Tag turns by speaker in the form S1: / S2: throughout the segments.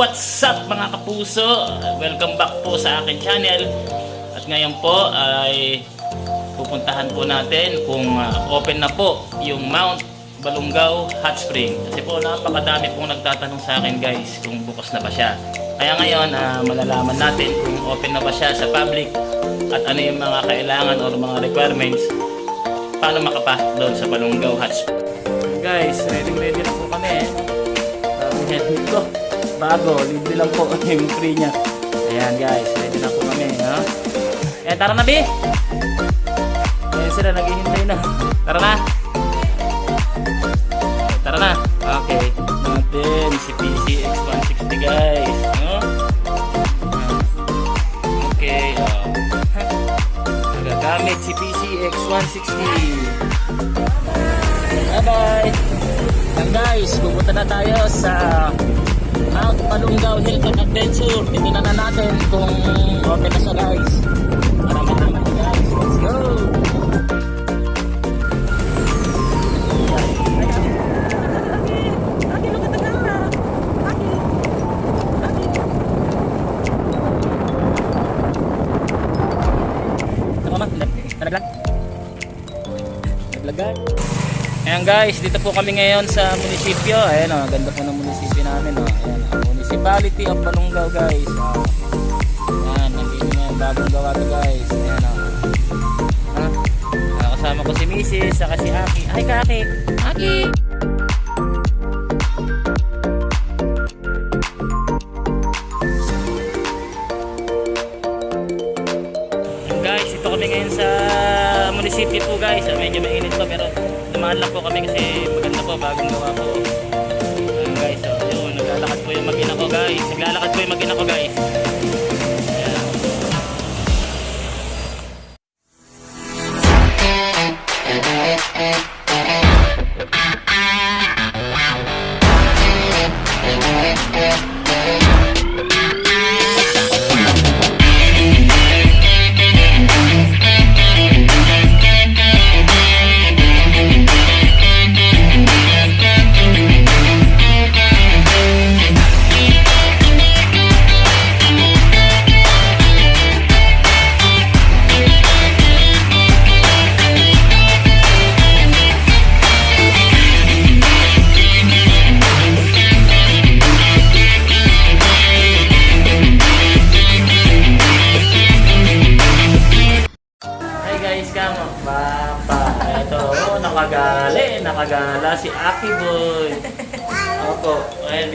S1: what's up mga kapuso? Welcome back po sa akin channel. At ngayon po ay pupuntahan po natin kung ah, open na po yung Mount Balungaw Hot Spring. Kasi po napakadami pong nagtatanong sa akin guys kung bukas na ba siya. Kaya ngayon ah, malalaman natin kung open na ba siya sa public at ano yung mga kailangan or mga requirements paano makapasok doon sa Balungaw Hot Spring. Guys, ready ready na po kami. Sabi niya dito, bago, libre lang po yung free niya. Ayan guys, ready na po kami. Ha? Ayan, tara na, Bi! Ayan sila, naghihintay na. Tara na! Tara na! Okay. Natin si PCX 160 guys. No? Okay. Oh. Nagagamit si PCX 160. Bye-bye! Yan guys, pupunta na tayo sa Mount Palungaw Hilltop Adventure. Tingnan na natin kung open na siya guys. Tara malaman na guys. Let's go! Ayan guys, dito po kami ngayon sa munisipyo. Ayan o, ganda po ng munisipyo Municipality of Balungaw guys. O. Ayan, nandito na bagong gawa to guys. Ayan o. Ha? Ah, kasama ko si Mrs. saka si Aki. Ay, Kaki! Aki! Ayan,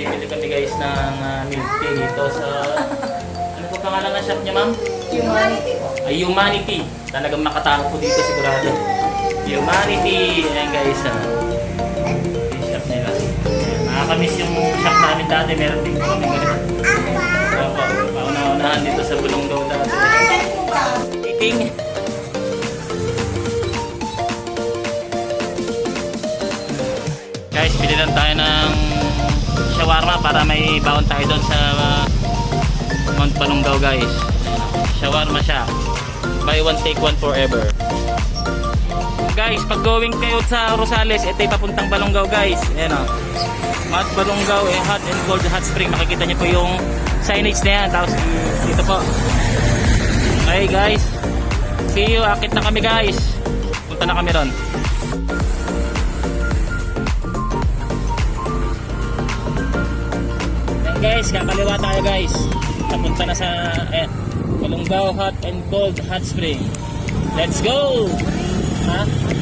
S1: bibili kami guys ng uh, milk tea dito sa... Ano po pangalan ng shop niya, ma'am?
S2: Humanity po.
S1: Ay, Humanity. Talagang makatao po dito sigurado. Humanity. Ayan guys, ah. Yung shop nila. Ayan, Nakakamiss yung shop namin dati. Meron din po kami ganito. Opo. Pauna-unahan dito sa Bulonggaw dati.
S2: Asan po ba?
S1: Eating. Guys, bili lang tayo ng shawarma para may baon tayo doon sa uh, Mount Palungaw guys. Shawarma siya. Buy one take one forever. Guys, pag going kayo sa Rosales, ito yung papuntang Balongaw guys. Ayan o. Mount Balongaw, eh, hot and cold hot spring. Makikita niyo po yung signage na yan. Tapos dito po. Okay guys. See you. Akit na kami guys. Punta na kami ron. Guys, kakaliwa tayo guys. Napunta na sa eh, Balongaw Hot and Cold Hot Spring. Let's go! Ha?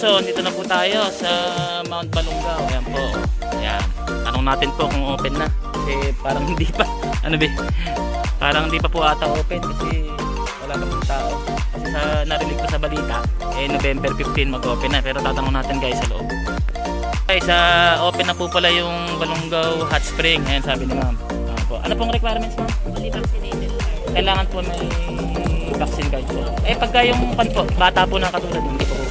S1: Kapuso, dito na po tayo sa Mount Balungaw. Ayan po. Ayan. Tanong natin po kung open na. Kasi parang hindi pa. Ano ba? Parang hindi pa po ata open kasi wala pa pong tao. Kasi sa narinig ko sa balita, eh November 15 mag-open na. Pero tatanong natin guys sa loob. Guys, ah, open na po pala yung Balungaw Hot Spring. Ayan sabi ni ma'am. Ayan po. Ano pong requirements ma'am?
S3: Fully vaccinated.
S1: Kailangan po may vaccine card po. Eh pagka yung kan po, bata po na katulad hindi po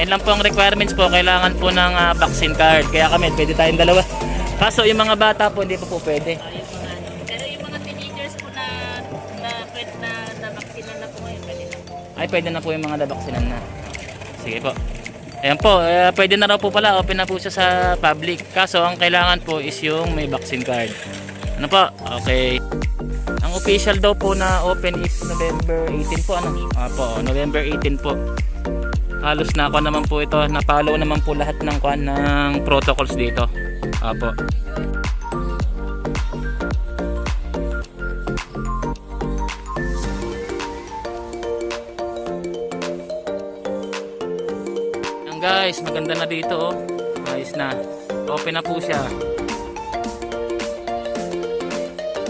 S1: po. Ah. Ayun lang po ang requirements po, kailangan po ng ah, vaccine card. Kaya kami, pwede tayong dalawa. Kaso yung mga bata po, hindi po po pwede.
S3: Ah, yung mga ano. Pero yung mga teenagers po na na pwede na na vaccine na po ngayon, pwede na.
S1: Ay, pwede na po yung mga nabaksinan na. Sige po. Ayan po, eh, pwede na raw po pala, open na po siya sa public. Kaso, ang kailangan po is yung may vaccine card. Ano po? Okay. Ang official daw po na open is November 18 po, ano? Ah, po, November 18 po. Halos na ako naman po ito, na-follow naman po lahat ng kwan ng protocols dito. Apo. Yan guys, maganda na dito oh. Ayos na. Open na po siya.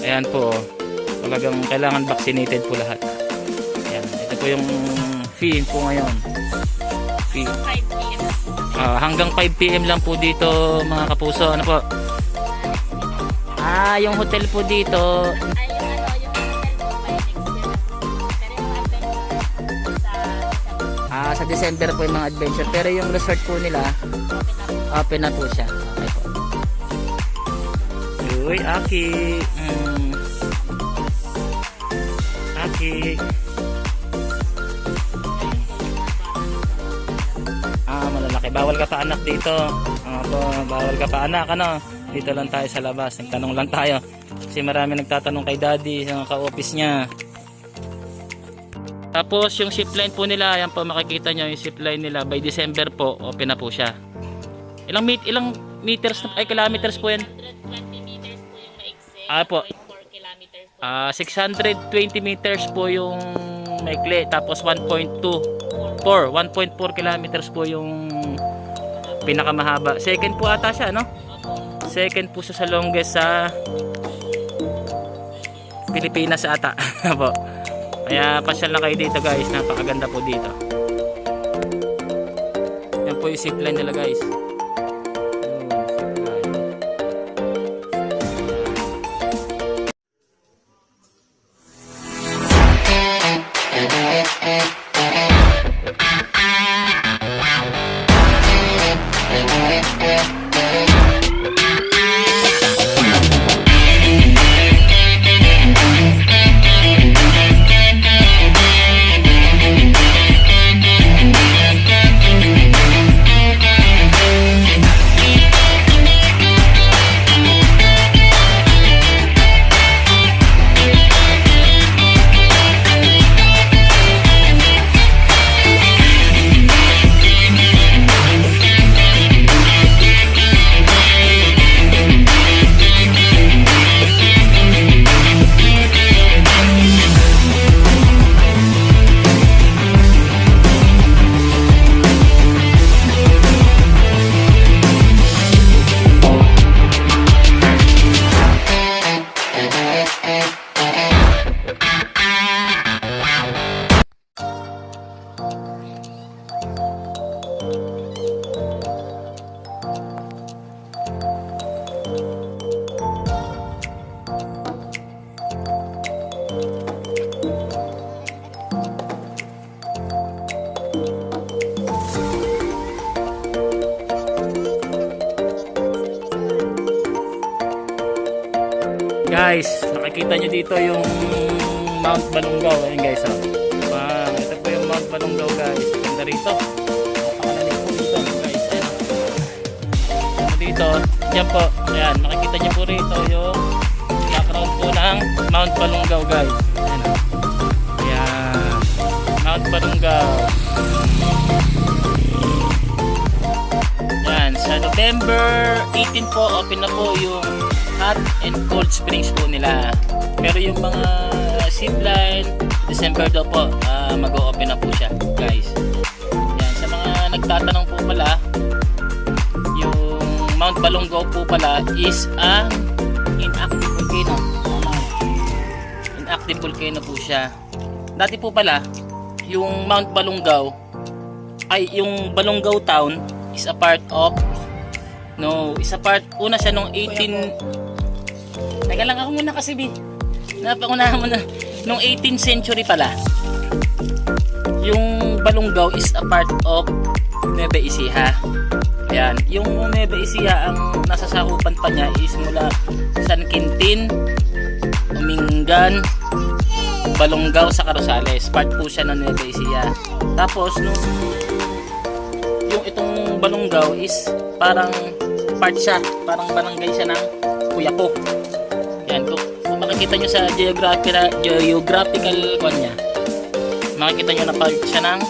S1: Ayan po. oh. Talagang kailangan vaccinated po lahat. Ayan. Ito po yung fee po ngayon. Fee.
S3: 5 p.m.
S1: Ah, hanggang 5 PM lang po dito mga kapuso. Ano po? Ah, yung hotel po dito. Ah, sa December po yung mga adventure. Pero yung resort po nila,
S3: open na po
S1: siya. Okay po. Uy, Aki. Mm. Aki. Malalaki. Bawal ka pa anak dito. Opo, bawal ka pa anak, ano? Dito lang tayo sa labas. Nagtanong lang tayo. Kasi marami nagtatanong kay daddy sa ka-office niya. Tapos yung zipline po nila, ayan po makikita nyo yung zipline nila by December po, open na po siya. Ilang meet, ilang meters na, ay kilometers po yan?
S3: 120 meters po yung maiksi.
S1: Ah, po.
S3: 4 kilometers po.
S1: Ah, 620 meters po yung maikli, tapos 1.2 4, 1.4 kilometers po yung pinakamahaba. Second po ata siya, no? Second po siya sa longest sa Pilipinas ata. po. Kaya pasyal na kayo dito guys. Napakaganda po dito. Yan po yung zipline nila guys. Guys, nakikita nyo dito yung Mount Balungaw. Ayan guys, oh. Wow, ito po yung Mount Balungaw guys. Ganda rito. Dito? Yan po. Ayan, makikita nyo po rito yung background po ng Mount Balungaw guys. Ayan. Ayan. Mount Balungaw. Yan, sa November 18 po, open na po yung hot and cold springs po nila. Pero yung mga zipline, December daw po, ah, mag-o-open na po siya, guys. Yan, sa mga nagtatanong po pala, Mount Balongo po pala is ang inactive volcano. Inactive volcano po siya. Dati po pala, yung Mount Balongaw ay yung Balongaw town is a part of no, is a part una siya nung 18 Teka lang ako muna kasi bi. Napakunahan mo na nung 18th century pala. Yung Balongaw is a part of Nueva Ecija. Ayan, yung Nueva Ecija ang nasasakupan pa niya is mula San Quintin, Umingan, Balongaw sa Carosales. Part po siya ng Nueva Ecija. Tapos nung yung itong Balongaw is parang part siya, parang barangay siya ng Kuyapo. Yan, kung, kung makikita nyo sa geographical, geographical kwan niya, makikita nyo na part siya ng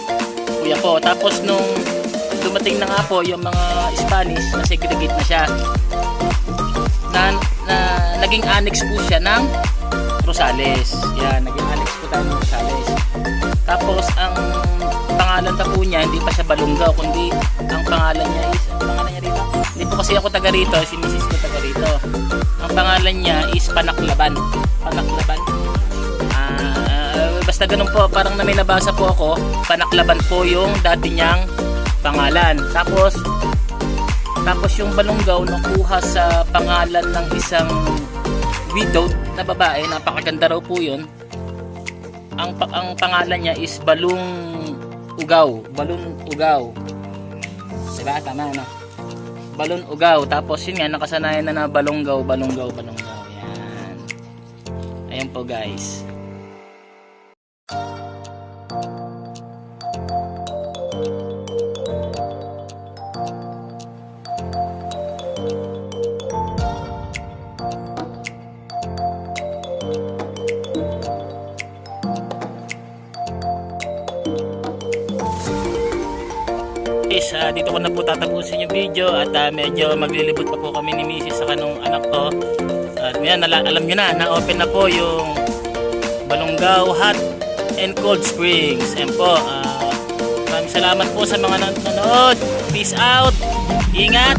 S1: Kuyapo. Tapos nung dumating na nga po yung mga Spanish, na segregate na siya. Na, na, naging annex po siya ng Rosales. Yan, naging annex po tayo ng Rosales. Tapos ang pangalan pa po niya, hindi pa siya Balungaw, kundi ang pangalan niya is, ang pangalan niya rito? Hindi po kasi ako taga rito, si Mrs. ko taga rito. Ang pangalan niya is Panaklaban. Panaklaban. Ah, basta ganun po, parang na may nabasa po ako, Panaklaban po yung dati niyang pangalan. Tapos, tapos yung Balongaw nakuha sa pangalan ng isang widowed na babae, napakaganda raw po yun. Ang, ang pangalan niya is Balung Ugaw. Balun Ugaw. Diba? Tama, no? Balon Ugaw. Tapos yun nga, nakasanayan na na Balonggaw, Balonggaw, Balonggaw. Yan. Ayan po guys. Guys, ah, dito ko na po tatapusin yung video at ah, medyo maglilibot pa po kami ni Mrs. sa kanong anak ko. At yan, nala- alam nyo na, na-open na po yung Balongaw Hot and Cold Springs. Ayan po, ah, maraming salamat po sa mga nan- nanood. Peace out! Ingat!